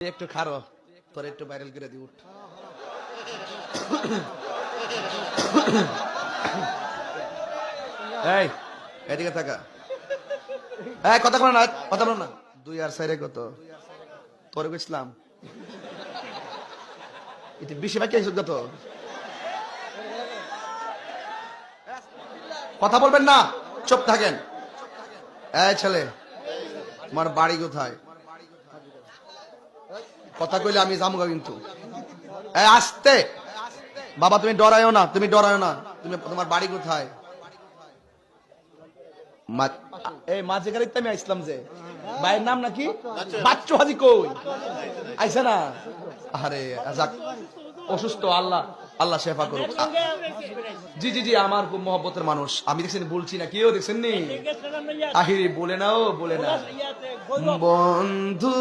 একটু খারো, তোর একটু ভাইরাল করে দি উঠ। এই, এদিকে থাকা। এই, কথা বলো না, কথা বলো না। দুই আর সাইরে কত? তোরে গেছিলাম এটা বেশি বাকি আছে কত? কথা বলবেন না, চুপ থাকেন। এই ছেলে তোমার বাড়ি কোথায়? কথা কইলে আমি যাব কিন্তু। আসতে। বাবা, তুমি ডরায়ও না, তুমি ডরায়ও না। তুমি, তোমার বাড়ি কোথায়? এই মাঝে গাড়িতে আমি আইসলাম যে। ভাইয়ের নাম নাকি? বাচ্চু হাজি কই? আইসে না? আরে, যাক। অসুস্থ, আল্লাহ আল্লাহ শেফা করুক। জি জি জি, আমার খুব মহব্বতের মানুষ। আমি দেখছেন, বলছি না, কেউ দেখছেন নি আহিরে বলে নাও, বলে না বন্ধু